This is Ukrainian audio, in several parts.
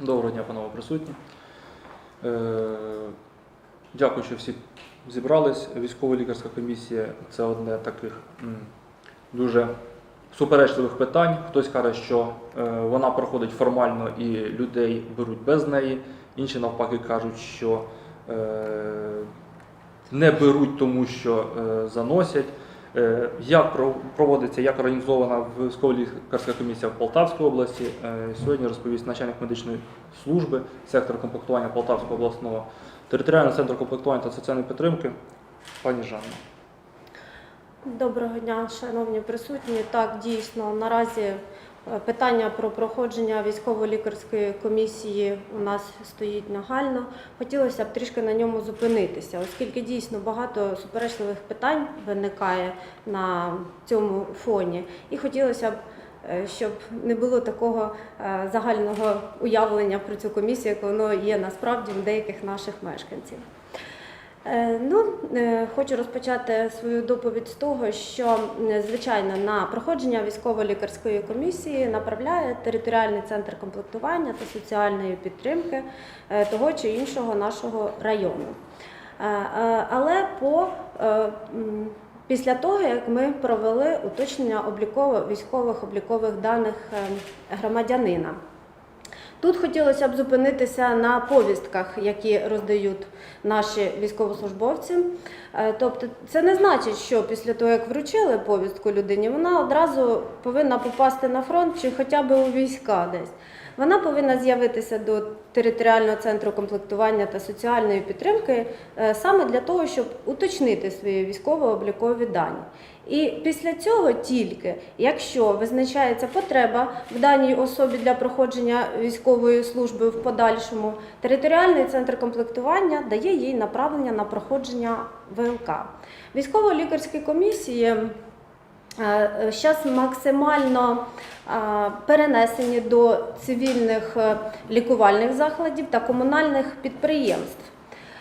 Доброго дня, панове присутні. Е, Дякую, що всі зібрались. Військово-лікарська комісія це одне з таких дуже суперечливих питань. Хтось каже, що е, вона проходить формально і людей беруть без неї. Інші навпаки кажуть, що е, не беруть, тому що заносять. Е, Як про- проводиться, як організована військово-лікарська комісія в Полтавській області, е, сьогодні розповість начальник медичної служби сектору комплектування Полтавського обласного територіального центру комплектування та соціальної підтримки, пані Жанна. Доброго дня, шановні присутні. Так, дійсно, наразі питання про проходження військово-лікарської комісії у нас стоїть нагально. Хотілося б трішки на ньому зупинитися, оскільки дійсно багато суперечливих питань виникає на цьому фоні. І хотілося б, е, щоб не було такого е, загального уявлення про цю комісію, як воно є насправді в деяких наших мешканців. Е, Ну, е, хочу розпочати свою доповідь з того, що звичайно на проходження військово-лікарської комісії направляє територіальний центр комплектування та соціальної підтримки е, того чи іншого нашого району. Але по після того, як ми провели уточнення обліково військових облікових даних е, громадянина. Тут хотілося б зупинитися на повістках, які роздають наші військовослужбовці. Е, Тобто, це не значить, що після того, як вручили повістку людині, вона одразу повинна попасти на фронт чи хоча б у війська десь. Вона повинна з'явитися до територіального центру комплектування та соціальної підтримки е, саме для того, щоб уточнити свої військово-облікові дані. І після цього тільки, якщо визначається потреба в даній особі для проходження військової служби в подальшому, територіальний центр комплектування дає їй направлення на проходження ВЛК. Військово-лікарські комісії зараз максимально е, перенесені до цивільних е, лікувальних закладів та комунальних підприємств.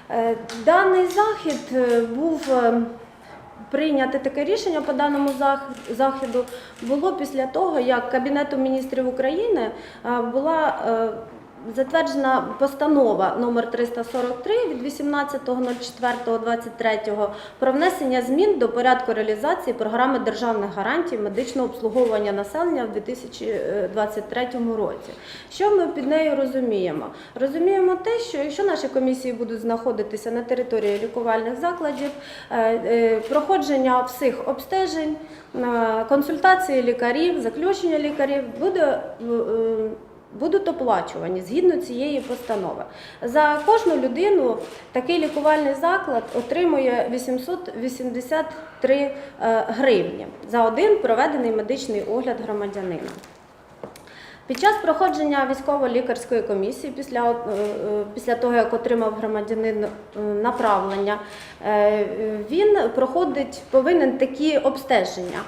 Е, Даний захід е, був е, прийняти таке рішення по даному зах- заходу було після того, як Кабінетом міністрів України е, була е, затверджена постанова номер 343 від 18.04.23 про внесення змін до порядку реалізації програми державних гарантій медичного обслуговування населення в 2023 році. Що ми під нею розуміємо? Розуміємо те, що якщо наші комісії будуть знаходитися на території лікувальних закладів, е, е, проходження всіх обстежень, е, консультації лікарів, заключення лікарів буде е, е, будуть оплачувані згідно цієї постанови. За кожну людину такий лікувальний заклад отримує 883 е, гривні за один проведений медичний огляд громадянина. Під час проходження військово-лікарської комісії, після, е, е, після того, як отримав громадянин направлення, він проходить, повинен такі обстеження.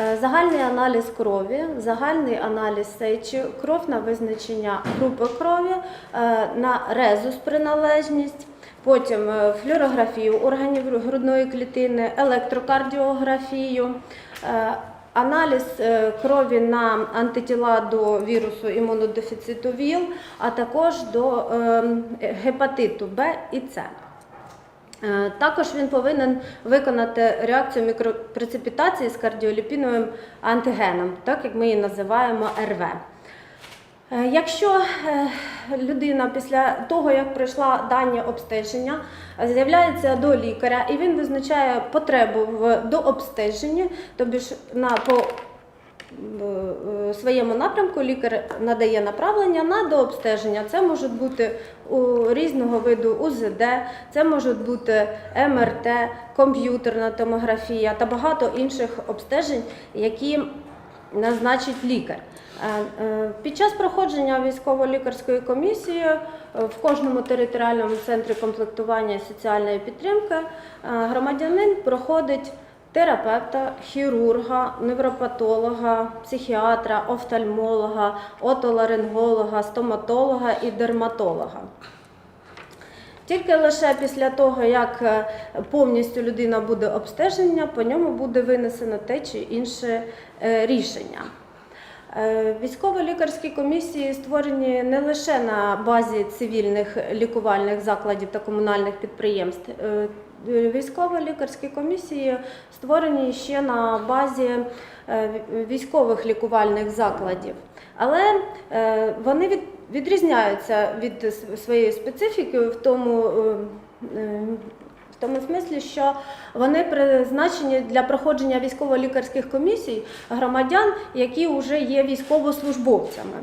Е, Загальний аналіз крові, загальний аналіз сечі, кров на визначення групи крові, е, на резус приналежність, потім е, флюорографію органів грудної клітини, електрокардіографію, аналіз крові на антитіла до вірусу імунодефіциту ВІЛ, а також до е, гепатиту Б і С. Е, Також він повинен виконати реакцію мікропрецепітації з кардіоліпіновим антигеном, так як ми її називаємо РВ. Е, Якщо е, людина після того, як пройшла дані обстеження, з'являється до лікаря і він визначає потребу в дообстеженні, тобі на по в е, своєму напрямку лікар надає направлення на дообстеження. Це можуть бути у різного виду УЗД, це можуть бути МРТ, комп'ютерна томографія та багато інших обстежень, які назначить лікар. Е, е, Під час проходження військово-лікарської комісії в кожному територіальному центрі комплектування і соціальної підтримки громадянин проходить терапевта, хірурга, невропатолога, психіатра, офтальмолога, отоларинголога, стоматолога і дерматолога. Тільки лише після того, як е, повністю людина буде обстеження, по ньому буде винесено те чи інше е, рішення. Е, Військово-лікарські комісії створені не лише на базі цивільних лікувальних закладів та комунальних підприємств. Е, Військово-лікарські комісії створені ще на базі е, військових лікувальних закладів. Але е, вони від, відрізняються від своєї специфіки в тому, в тому смислі, що вони призначені для проходження військово-лікарських комісій громадян, які вже є військовослужбовцями.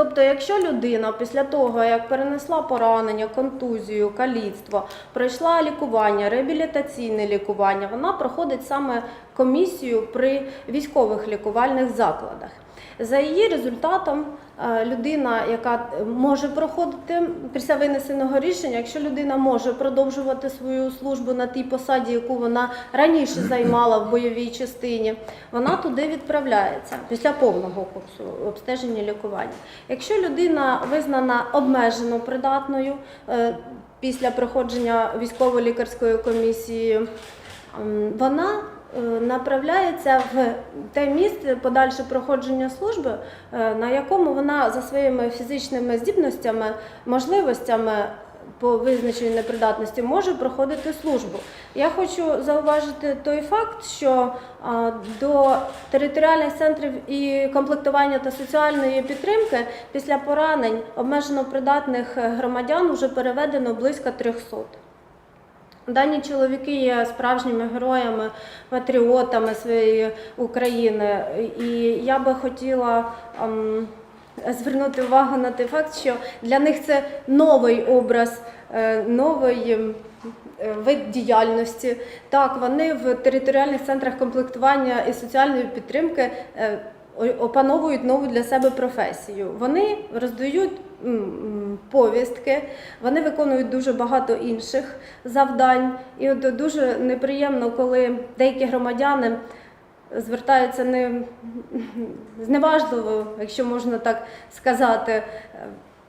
Тобто, якщо людина після того, як перенесла поранення, контузію, каліцтво, пройшла лікування, реабілітаційне лікування, вона проходить саме комісію при військових лікувальних закладах. За її результатом е, людина, яка може проходити після винесеного рішення, якщо людина може продовжувати свою службу на тій посаді, яку вона раніше займала в бойовій частині, вона туди відправляється після повного курсу обстеження лікування. Якщо людина визнана обмежено придатною е, після проходження військово-лікарської комісії, вона е, направляється в те місце подальше проходження служби, е, на якому вона за своїми фізичними здібностями, можливостями по визначенню непридатності може проходити службу. Я хочу зауважити той факт, що до територіальних центрів і комплектування та соціальної підтримки після поранень обмежено придатних е, громадян вже переведено близько 300. Дані чоловіки є справжніми героями, патріотами своєї України. І я би хотіла ем, звернути увагу на той факт, що для них це новий образ, е, новий ем, е, вид діяльності. Так, вони в територіальних центрах комплектування і соціальної підтримки е, опановують нову для себе професію. Вони роздають повістки, вони виконують дуже багато інших завдань. І от дуже неприємно, коли деякі громадяни звертаються не зневажливо, якщо можна так сказати, е,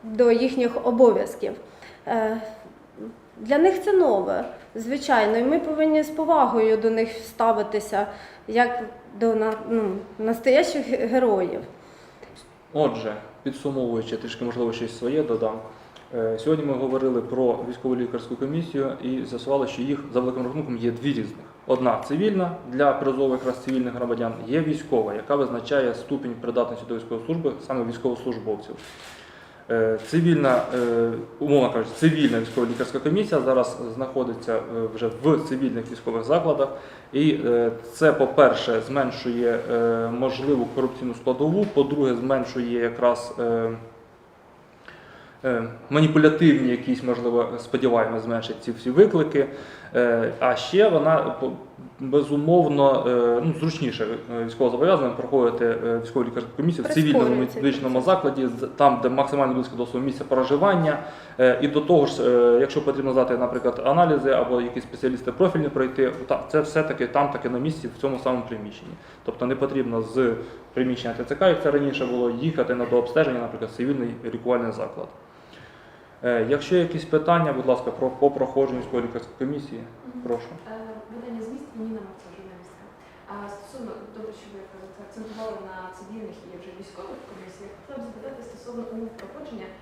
до їхніх обов'язків. Е, Для них це нове, звичайно, і ми повинні з повагою до них ставитися, як до ну, настоящих героїв. Отже, підсумовуючи трішки, можливо, щось своє додам. Е, Сьогодні ми говорили про військову лікарську комісію і з'ясували, що їх за великим рахунком є дві різних. Одна цивільна для призову якраз цивільних громадян, є військова, яка визначає ступінь придатності до військової служби саме військовослужбовців. Е, Цивільна, е, умовно кажучи, цивільна військова лікарська комісія зараз знаходиться е, вже в цивільних військових закладах. І це, по-перше, зменшує можливу корупційну складову, по-друге, зменшує якраз маніпулятивні якісь, можливо, сподіваємося, зменшить ці всі виклики. Е, А ще вона безумовно е, ну, зручніше е, військовозобов'язаним проходити е, військову лікарську комісію в цивільному медичному закладі, там, де максимально близько до свого місця проживання. Е, І до того ж, е, якщо потрібно здати, наприклад, аналізи або якісь спеціалісти профільні пройти, це все-таки там таки на місці в цьому самому приміщенні. Тобто не потрібно з приміщення ТЦК, як це раніше було, їхати на дообстеження, наприклад, цивільний лікувальний заклад. Е, Якщо є якісь питання, будь ласка, про по проходженню військової лікарської комісії, прошу. Е, Видання зміст Ніна Марця, журналістка. А стосовно добре, що ви акцентували на цивільних і вже військових комісіях, хотіла б запитати стосовно умов проходження е,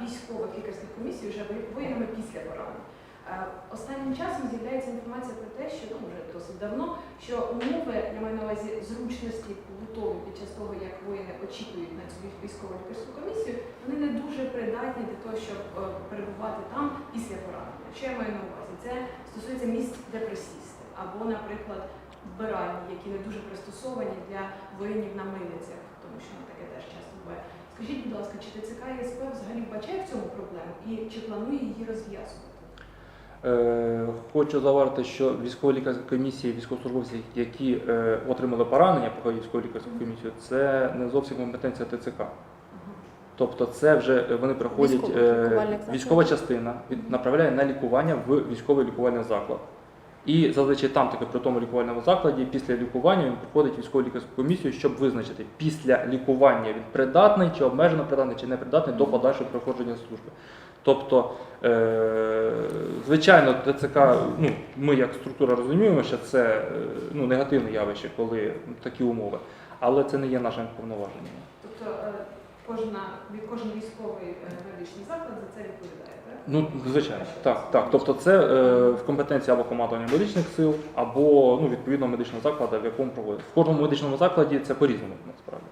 військових лікарських комісій вже воїнами після поранень. Е, Останнім часом з'являється інформація про те, що ну вже досить давно, що умови я маю на увазі зручності побутові під час того, як воїни очікують на цю військову лікарську комісію, вони не дуже придатні для того, щоб е, перебувати там після поранення. Що я маю на увазі? Це стосується місць, де присісти, або, наприклад, вбиральні, які не дуже пристосовані для воїнів на милицях, тому що таке теж часто буває. Скажіть, будь ласка, чи ТЦК і взагалі вбачає в цьому проблему і чи планує її розв'язувати? Е, Хочу заварити, що військова лікарська комісія, військовослужбовці, які е, отримали поранення, проходять військову лікарську комісію, це не зовсім компетенція ТЦК. Тобто це вже е, вони приходять, військова частина направляє на лікування в військовий лікувальний заклад. І зазвичай там таки при тому лікувальному закладі після лікування він приходить в військову лікарську комісію, щоб визначити після лікування він придатний чи обмежено придатний, чи не придатний до подальшого проходження служби. Тобто, е, звичайно, ТЦК, ну, ми як структура розуміємо, що це е, ну, негативне явище, коли такі умови. але це не є нашими повноваженнями. Тобто е, кожна кожен військовий медичний заклад за це відповідає, так? Ну, звичайно, так, так. Тобто це е, в компетенції або командування медичних сил, або ну, відповідно медичного закладу, в якому проводять. В кожному медичному закладі це по-різному насправді.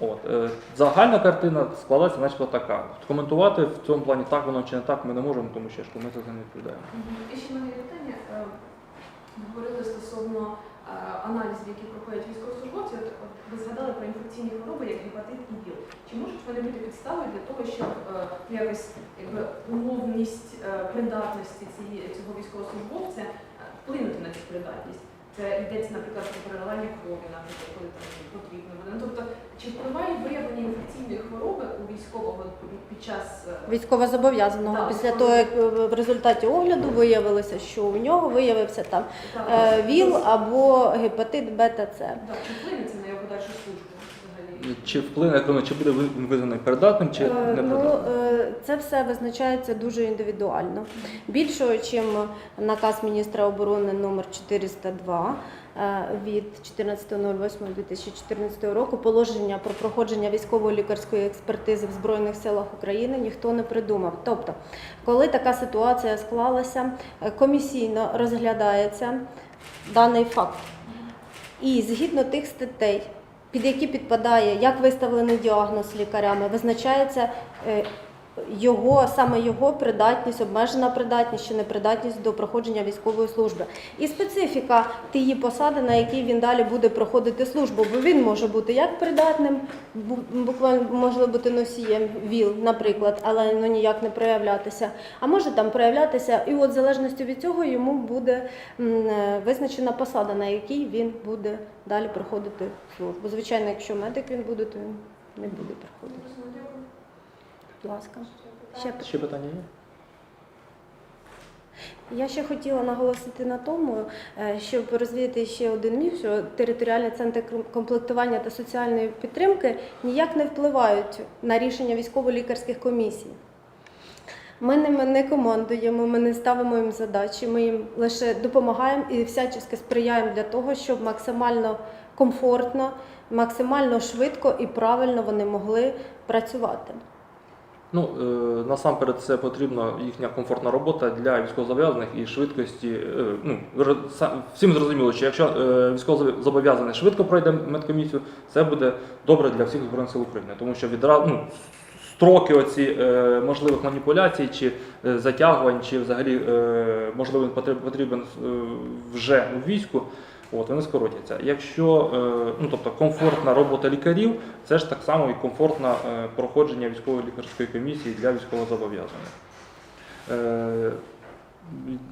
От, е, загальна картина складається начебто така. Коментувати в цьому плані так воно чи не так ми не можемо, тому що ми за це не відповідаємо. І ще мене питання. Е, Говорили стосовно е, аналізів, які проходять військовослужбовці. Ви згадали про інфекційні хвороби, як гепатит і ВІЛ. Чи можуть вони бути підставою для того, щоб якось якби умовність придатності цього військовослужбовця вплинути на цю придатність? Це йдеться, наприклад, про переливання крові, наприклад, коли там потрібно буде. Ну, тобто, чи впливає виявлення інфекційної хвороби у військового під час е, Військовозобов'язаного Так, після того, як е, в результаті огляду виявилося, що у нього виявився там так, е, ВІЛ або гепатит Б та С. Так, чи вплине це на його подальшу службу? Чи вплине, чи буде він визнаний придатним, чи Е, не Ну, е, це все визначається дуже індивідуально. Більшого, чим наказ міністра оборони номер 402 е, від 14.08.2014 року положення про проходження військово-лікарської експертизи в Збройних силах України ніхто не придумав. Тобто, коли така ситуація склалася, комісійно розглядається даний факт. І згідно тих статей, під які підпадає як виставлений діагноз лікарями, визначається е, його саме його придатність, обмежена придатність чи непридатність до проходження військової служби. І специфіка тієї посади, на якій він далі буде проходити службу, бо він може бути як придатним, буквально може бути носієм ВІЛ, наприклад, але ну ніяк не проявлятися. А може там проявлятися, і от в залежності від цього йому буде е, визначена посада, на якій він буде далі проходити службу. Звичайно, якщо медик він буде, то він не буде проходити. Будь ласка. Ще Ще питання є? Я ще хотіла наголосити на тому, е, щоб розвіяти ще один міф, що територіальні центри комплектування та соціальної підтримки ніяк не впливають на рішення військово-лікарських комісій. Ми ними не командуємо, ми не ставимо їм задачі, ми їм лише допомагаємо і всячески сприяємо для того, щоб максимально комфортно, максимально швидко і правильно вони могли працювати. Ну, е, насамперед, це потрібна їхня комфортна робота для військовозобов'язаних і швидкості. е, ну, всім зрозуміло, що якщо е, військовозобов'язаний швидко пройде медкомісію, це буде добре для всіх збройних сил України, тому що відразу ну, строки оці можливих маніпуляцій чи затягувань, чи взагалі можливо потрібен, вже у війську. От, вони скоротяться. Якщо е, ну, тобто комфортна робота лікарів, це ж так само і комфортне е, проходження військової лікарської комісії для військовозобов'язаних. Е,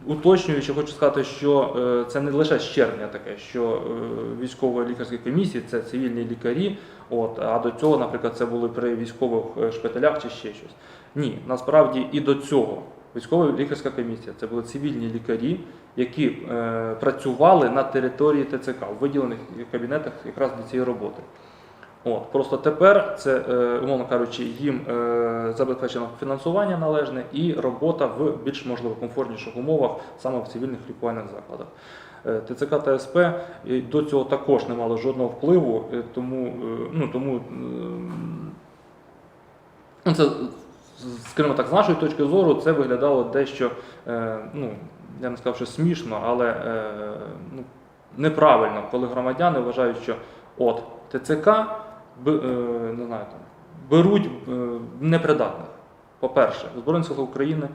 Уточнюючи, хочу сказати, що це не лише з червня таке, що е, військово-лікарські комісії це цивільні лікарі, от, а до цього, наприклад, це були при військових шпиталях чи ще щось. Ні, насправді і до цього військова лікарська комісія це були цивільні лікарі, які е, працювали на території ТЦК в виділених кабінетах якраз для цієї роботи. От, просто тепер це, е, умовно кажучи, їм е, забезпечено фінансування належне і робота в більш можливо комфортніших умовах саме в цивільних лікувальних закладах. Е, ТЦК та СП до цього також не мали жодного впливу, тому, ну, тому ну, це, скажімо так, з нашої точки зору, це виглядало дещо, е, ну, я не сказав, що смішно, але е, ну, неправильно, коли громадяни вважають, що от ТЦК б- е, не знаю, там, беруть непридатних. По-перше, в Збройних силах України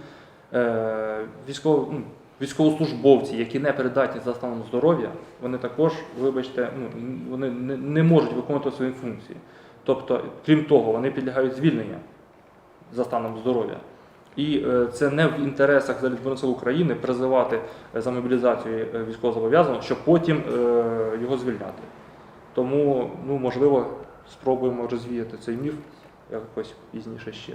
військово, ну, військовослужбовці, які не придатні за станом здоров'я, вони також, вибачте, ну, вони не, не можуть виконувати свої функції. Тобто, крім того, вони підлягають звільненню за станом здоров'я. І е, це не в інтересах Збройних України призивати е, за мобілізацію е, військовозобов'язаного, щоб потім його звільняти. Тому, ну, можливо, спробуємо розвіяти цей міф якось пізніше ще.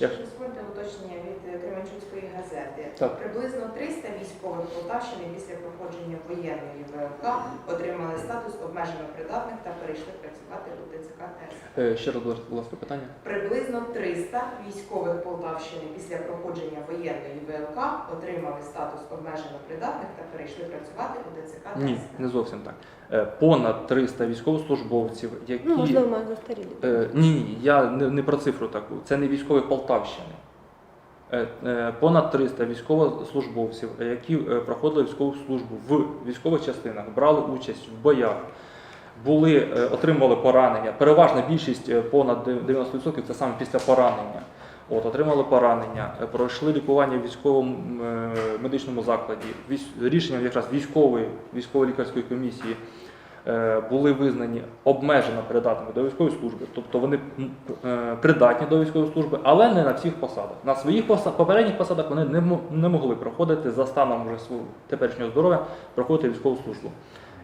Як? Ще дозвольте уточнення від е, Кременчуцької газети. Так. Приблизно 300 військових Полтавщини після проходження воєнної ВЛК отримали статус обмежено придатних та перейшли працювати у ТЦК ТС. Е, Ще раз, будь ласка, питання. Приблизно 300 військових Полтавщини після проходження воєнної ВЛК отримали статус обмежено придатних та перейшли працювати у ТЦК ТС. Ні, не зовсім так. Е, Понад 300 військовослужбовців, які Ну, можливо, маю застарілі. Е, ні, ні, я не, не про цифру таку. Це не військові Полтавщини. Е, е, понад 300 військовослужбовців, які е, проходили військову службу в військових частинах, брали участь в боях, були, отримували поранення. Переважна більшість, понад 90% це саме після поранення. От, отримали поранення, пройшли лікування в військовому медичному закладі. Рішенням якраз військової військово-лікарської комісії були визнані обмежено придатними до військової служби, тобто вони е, придатні до військової служби, але не на всіх посадах. На своїх поса- попередніх посадах вони не, не могли проходити за станом вже свого теперішнього здоров'я, проходити військову службу.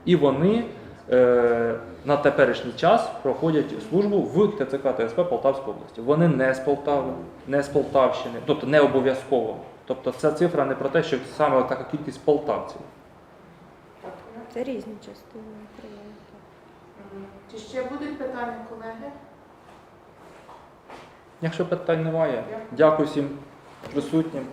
І вони е, на теперішній час проходять службу в ТЦК ТСП Полтавської області. Вони не з Полтави, не з Полтавщини, тобто не обов'язково. Тобто ця цифра не про те, що саме така кількість полтавців. Це різні частини України. Чи ще будуть питання, колеги? Якщо питань немає, дякую всім присутнім.